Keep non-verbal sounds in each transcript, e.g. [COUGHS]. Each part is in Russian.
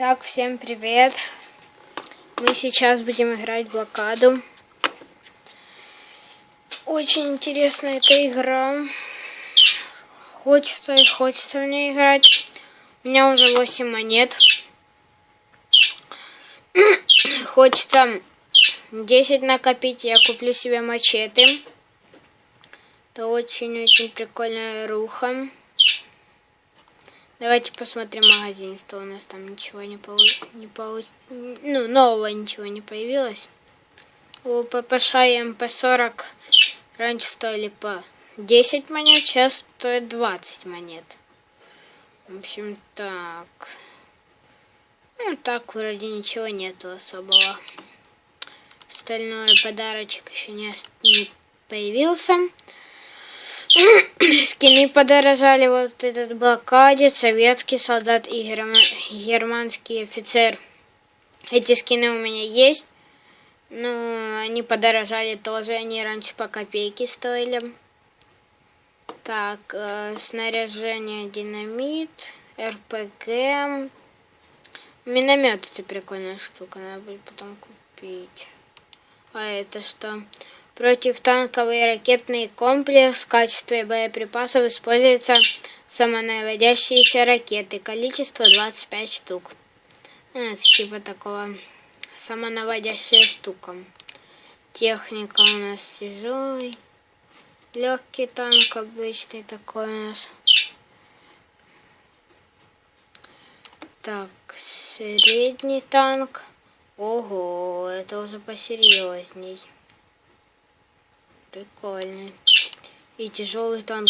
Так, всем привет. Мы сейчас будем играть в блокаду. Очень интересная эта игра. Хочется и хочется в ней играть. У меня уже 8 монет. [COUGHS] Хочется 10 накопить, я куплю себе мачете. Это очень-очень прикольная руха. Давайте посмотрим магазин, что у нас там ничего не получилось. Не. Ну, нового ничего не появилось. У ППШ и МП-40 раньше стоили по 10 монет, сейчас стоит 20 монет. В общем, так. Ну, так вроде ничего нету особого. Остальное подарочек еще не, не появился. Скины подорожали. Вот этот блокадец, советский солдат и германский офицер. Эти скины у меня есть. Ну, они подорожали тоже. Они раньше по копейке стоили. Так, э, снаряжение динамит, РПГ. Миномет это прикольная штука. Надо будет потом купить. А это что? Противотанковый ракетный комплекс в качестве боеприпасов используются самонаводящиеся ракеты. Количество 25 штук. Это типа такого самонаводящая штука. Техника у нас тяжелый. Легкий танк обычный такой у нас. Так, средний танк. Ого, это уже посерьезней. Прикольный. И тяжелый танк.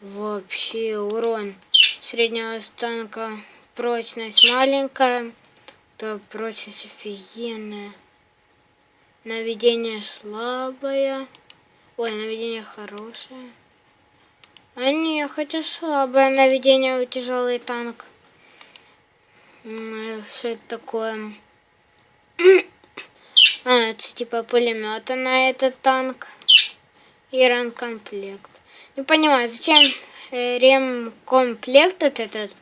Вообще урон среднего танка. Прочность маленькая. То прочность офигенная. Наведение слабое. Ой, наведение хорошее. А не, хотя слабое наведение у тяжелый танк. Что это такое? [CLEARS THROAT] А, это типа пулемета на этот танк и ремкомплект. Не понимаю, зачем э, ремкомплект этот,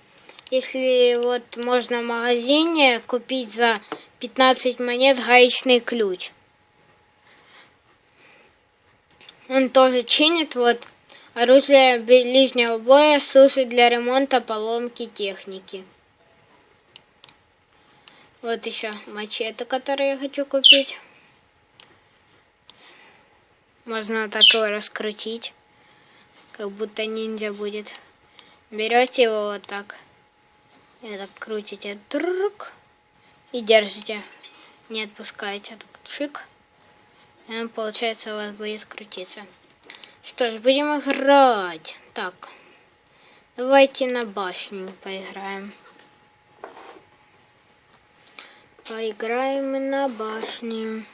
если вот можно в магазине купить за 15 монет гаечный ключ. Он тоже чинит вот оружие ближнего боя, служит для ремонта поломки техники. Вот еще мачете, который я хочу купить. Можно так его раскрутить. Как будто ниндзя будет. Берете его вот так. И так крутите. Друк, и держите. Не отпускаете. Так, шик. И он, получается, у вас будет крутиться. Что ж, будем играть. Так. Давайте на башню поиграем. Поиграем на башне.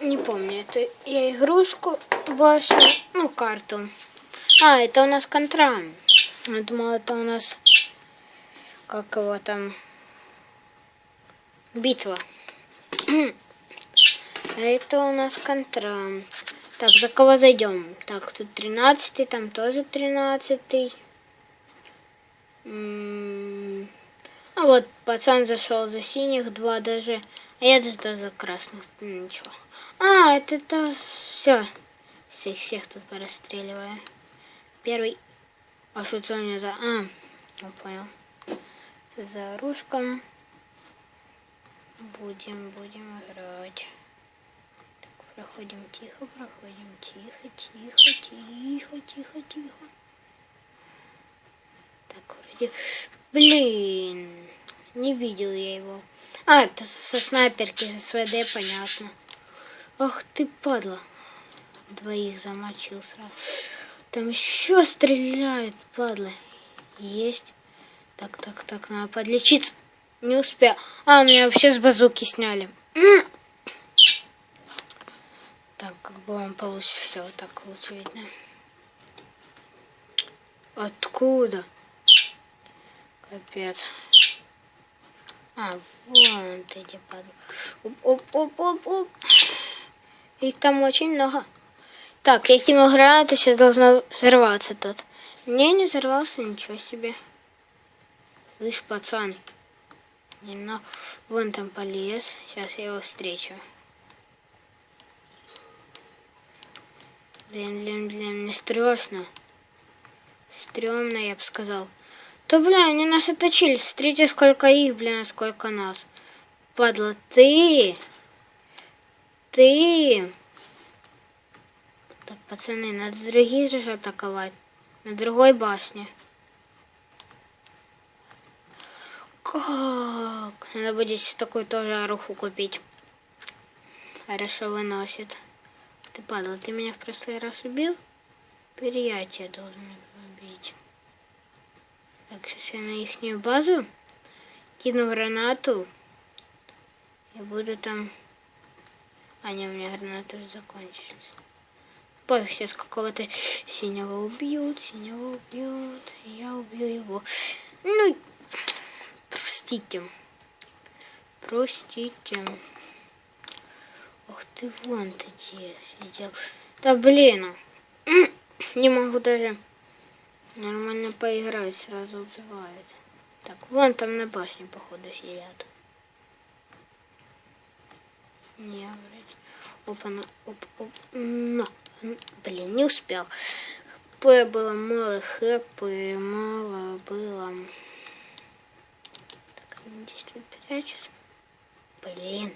Не помню, это я игрушку башню, ну, карту. А, это у нас контра. Я думала, это у нас, как его там, битва. А это у нас контра. Так, за кого зайдем? Так, тут 13 там тоже 13 -й. А вот пацан зашел за синих, два даже. А я зато за красных. Ничего. А, это то все. Всех всех тут порастреливаю. Первый. А что это у меня за... А, я понял. Это за оружком. Будем, будем играть. Так, проходим тихо, проходим тихо, тихо, тихо, тихо, тихо. Так, вроде... Блин, не видел я его. А, это со снайперки, с СВД, понятно. Ах ты, падла. Двоих замочил сразу. Там еще стреляет, падла. Есть. Так, так, так, надо подлечиться. Не успел. А, меня вообще с базуки сняли. Так, как бы он получше все, вот так лучше видно. Откуда? Капец. А, вон ты где падал. Оп, оп, оп, оп, оп. Их там очень много. Так, я кинул гранату, сейчас должно взорваться тут. Не, не взорвался, ничего себе. Слышь, пацан. Не на... Вон там полез. Сейчас я его встречу. Блин, блин, блин, мне страшно. Стремно, я бы сказал. Да, бля, они нас отточили. Смотрите, сколько их, блин, а сколько нас. Падла, ты... Ты... Так, пацаны, надо других же атаковать. На другой башне. Как? Надо будет такой тоже оруху купить. Хорошо выносит. Ты падал, ты меня в прошлый раз убил? Тебя должен убить. Так, сейчас я на их базу кину гранату. Я буду там... А, не, у меня гранаты закончились. Пофиг, сейчас какого-то синего убьют, синего убьют, и я убью его. Ну, простите. Простите. Ух ты, вон ты где сидел. Да блин. [CLEARS THROAT] Не могу даже нормально поиграть, сразу убивает. Так, вон там на башне, походу, сидят. Не, вроде. Опа, на, оп, оп, на. Блин, не успел. П было мало, хп мало было. Так, они здесь тут прячутся. Блин.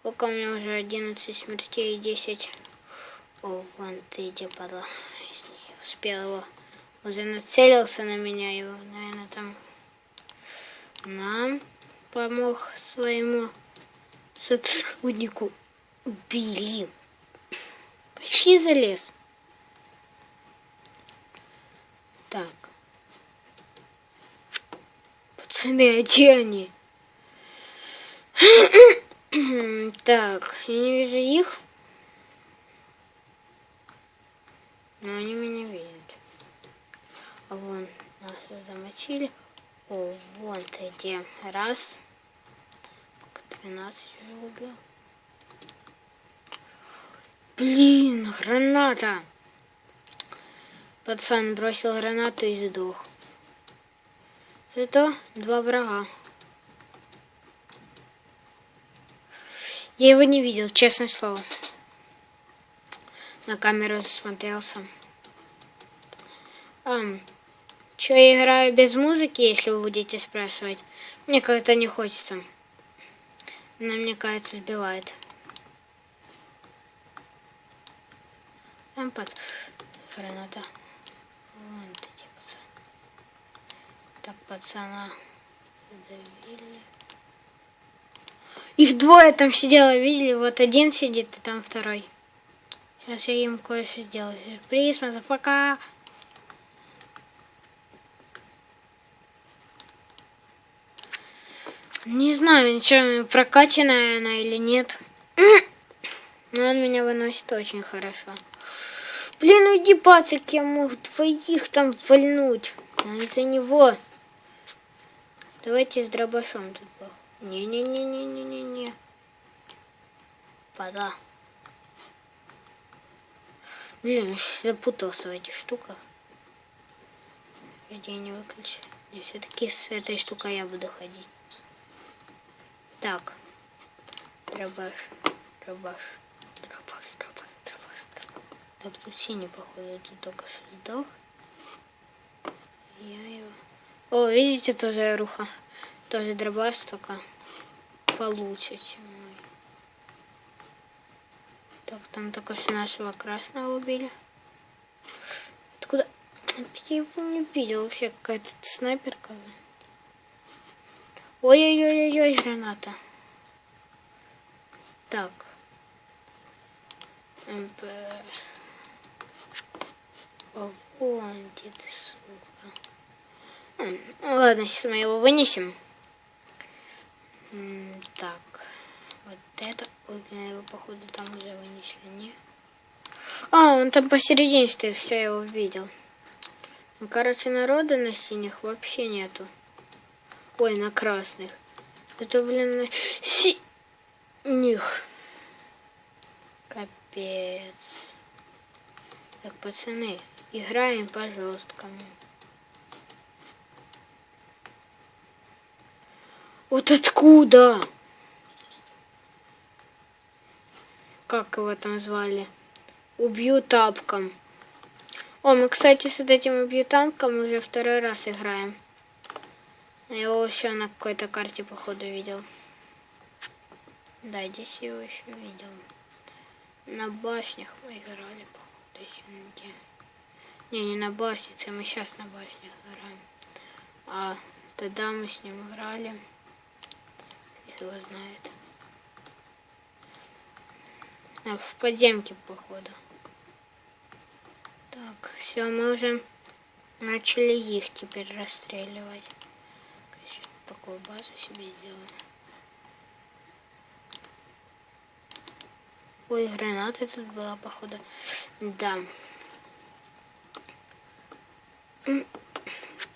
Сколько у меня уже 11 смертей и 10. О, вон ты где падла. Успел его. Уже нацелился на меня его. Наверное, там нам помог своему сотруднику. Убили. Почти залез. Так. Пацаны, а где они? [CLEARS THROAT] так, я не вижу их. Но они меня видят. А вон, нас замочили. О, вон ты где. Раз. 13 уже убил. Блин, граната. Пацан бросил гранату и сдох. Зато два врага. Я его не видел, честное слово. На камеру засмотрелся. Um, Че я играю без музыки, если вы будете спрашивать? Мне как-то не хочется. Она, мне кажется, сбивает. Там под граната. Вон эти пацаны. Так, пацана задавили. Их двое там сидело, видели? Вот один сидит, и там второй. Сейчас я им кое-что сделаю. Сюрприз, мазафака. Не знаю, ничего, прокачанная она или нет. [CLEARS THROAT] Но он меня выносит очень хорошо. Блин, ну иди, пацик, я мог двоих там вальнуть. Но из-за него. Давайте с дробашом тут был. Не-не-не-не-не-не-не. Падла. Блин, я запутался в этих штуках. Я не выключу. И все-таки с этой штукой я буду ходить. Так. Дробаш. Дробаш. Дробаш, дробаш, дробаш, дробаш. Так, тут синий, походу, тут только что сдох. Я его... О, видите, тоже руха. Тоже дробаш, только получше, чем. Так, там только что нашего красного убили. Откуда? Я его не видел. Вообще какая-то снайперка. Ой-ой-ой-ой, граната. Так. МП. О, вон где ты, сука. Ну, ладно, сейчас мы его вынесем. Так. Вот это. Ой, блин, его, походу, там уже вынесли, не? А, он там посередине стоит, все, я его видел. Ну, короче, народа на синих вообще нету. Ой, на красных. Это, блин, на синих. Капец. Так, пацаны, играем по жесткому. Вот откуда? Как его там звали? Убью тапком. О, мы, кстати, с вот этим убью танком уже второй раз играем. Я его еще на какой-то карте, походу, видел. Да, здесь его еще видел. На башнях мы играли, походу, еще где. Не, не на башне, мы сейчас на башнях играем. А тогда мы с ним играли. Их его знает. А, в подземке, походу. Так, все, мы уже начали их теперь расстреливать. Короче, такую базу себе сделаем. Ой, граната тут была, походу. Да.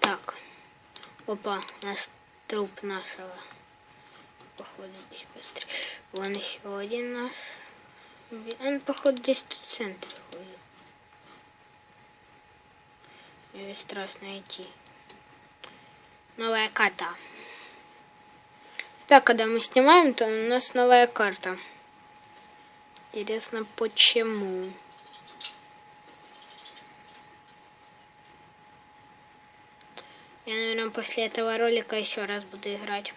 Так. Опа, у нас труп нашего. Походу, здесь быстрее. Вон еще один наш. Он, походу, здесь тут центре ходит. Ее страшно идти. Новая карта. Так, когда мы снимаем, то у нас новая карта. Интересно, почему? Я, наверное, после этого ролика еще раз буду играть.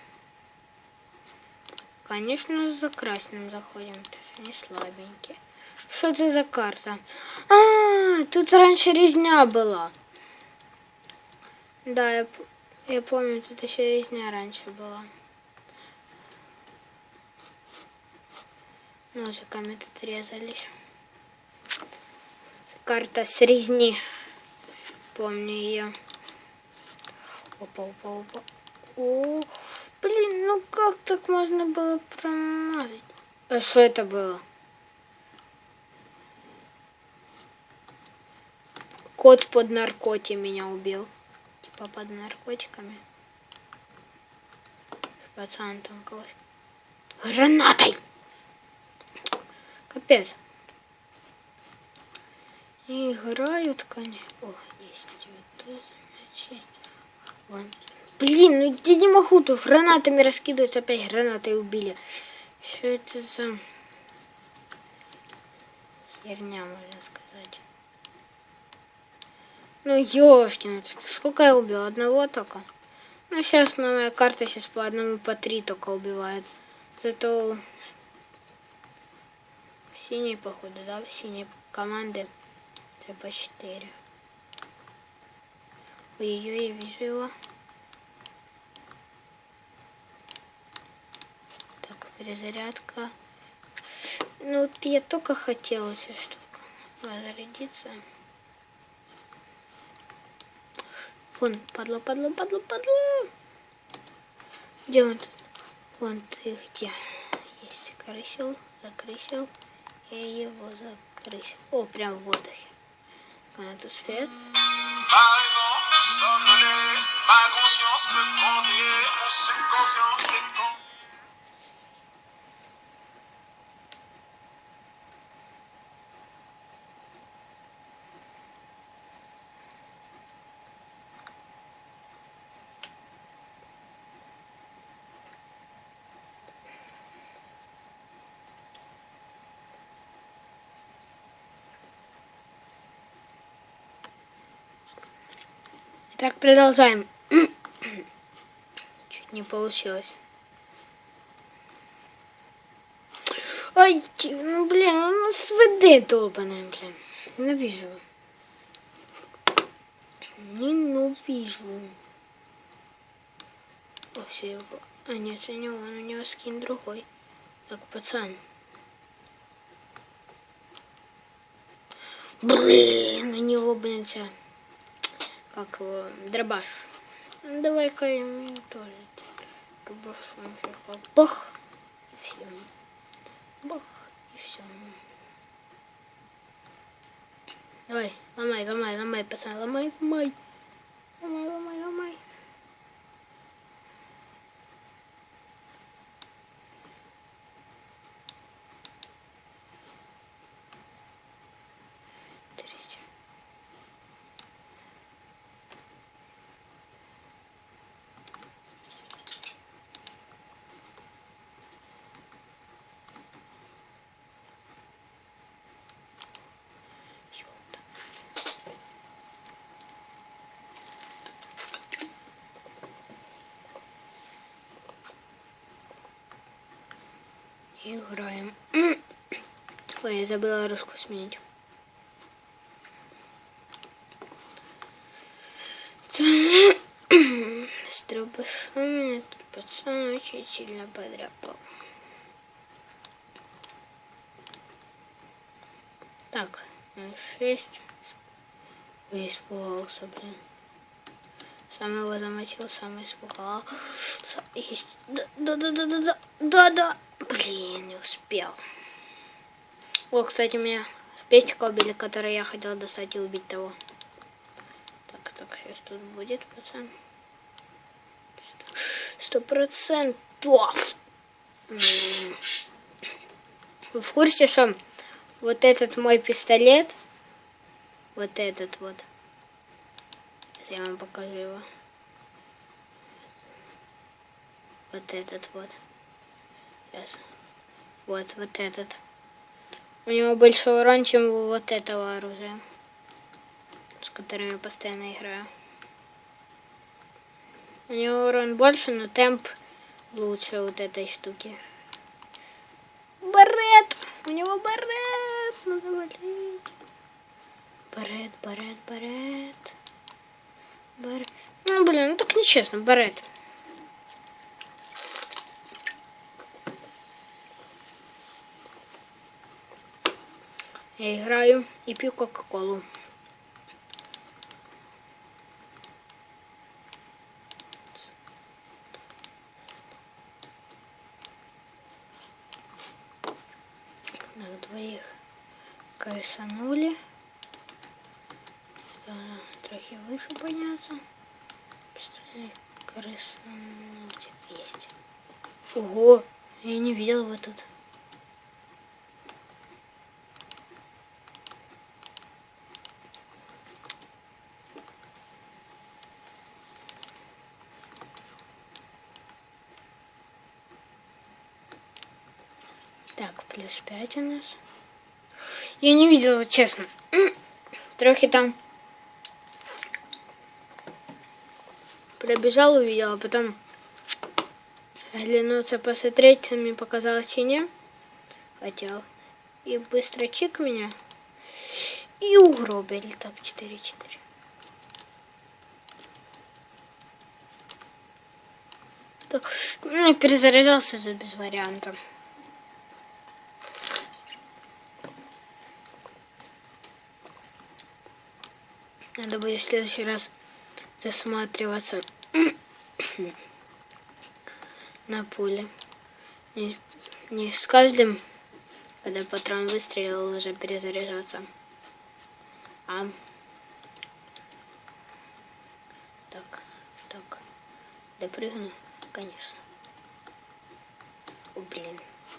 Конечно, за красным заходим, то есть они слабенькие. Что это за карта? А, тут раньше резня была. Да, я, я помню, тут еще резня раньше была. Ножиками тут резались. Карта с резни. Помню ее. Опа, опа, опа. О, блин, ну как так можно было промазать? А что это было? Кот под наркоти меня убил. Типа под наркотиками. Пацан там кого Гранатой! Капец. И играют, конечно. О, есть вот значит. Вон. Блин, ну я не могу тут гранатами раскидывать, опять гранатой убили. Что это за херня, можно сказать. Ну, ёшкин, сколько я убил? Одного только? Ну, сейчас новая карта, сейчас по одному, по три только убивает. Зато Синие, походу, да? Синие команды. Это по 4. Ой-ой-ой, я вижу его. Так, перезарядка. Ну, вот я только хотела эту штуку зарядиться. Вон, падла, падла, падла, падла. Где он тут? Вон ты где? Есть крысил, закрысил. Я его закрыть. О, прям в воздухе. Ma raison somnolée, ma conscience me conseillait, mon subconscient est Так, продолжаем. [CLEARS THROAT] Чуть не получилось. Ай, ну блин, ну СВД долбаная, блин. Ненавижу. Ненавижу. О, все его. А нет, у него, у него скин другой. Так, пацан. Блин, у него, блин, вся как его, дробаш. Ну, давай-ка я тоже дробашом как бах, и все. Бах, и все. Давай, ломай, ломай, ломай, пацан, ломай, ломай. Ломай, ломай, ломай. Играем. [CLEARS THROAT] Ой, я забыла русскую сменить. [CLEARS THROAT] С дробышом меня тут пацан очень сильно подряпал. Так, шесть. Я испугался, блин. Сам его замочил, сам испугал. Есть. Да, да, Блин, не успел. О, кстати, у меня пестика убили, который я хотел достать и убить того. Так, так, сейчас тут будет, пацан. Сто процентов. Вы в курсе, что вот этот мой пистолет, вот этот вот, я вам покажу его. Вот этот вот. Сейчас. Вот, вот этот. У него больше урон, чем у вот этого оружия. С которым я постоянно играю. У него урон больше, но темп лучше вот этой штуки. Барет! У него барет! Надо валить. Барет, барет, барет. Барет. Ну, блин, ну так нечестно, барет. Я играю и пью Кока-Колу. Так, двоих крысанули. Трохи выше подняться. Пистолет крысануть есть. Ого, я не видел его тут. Так, плюс 5 у нас. Я не видела, честно. Трохи там пробежал, увидел, а потом оглянуться, посмотреть, мне показалось сине. Хотел. И быстро чик меня. И угробили. Так, 4-4. Так, ну, перезаряжался тут без вариантов. Надо будет в следующий раз засматриваться [COUGHS] на пуле. Не, не с каждым, когда патрон выстрелил, уже перезаряжаться. А так, так, допрыгну, конечно. О, блин.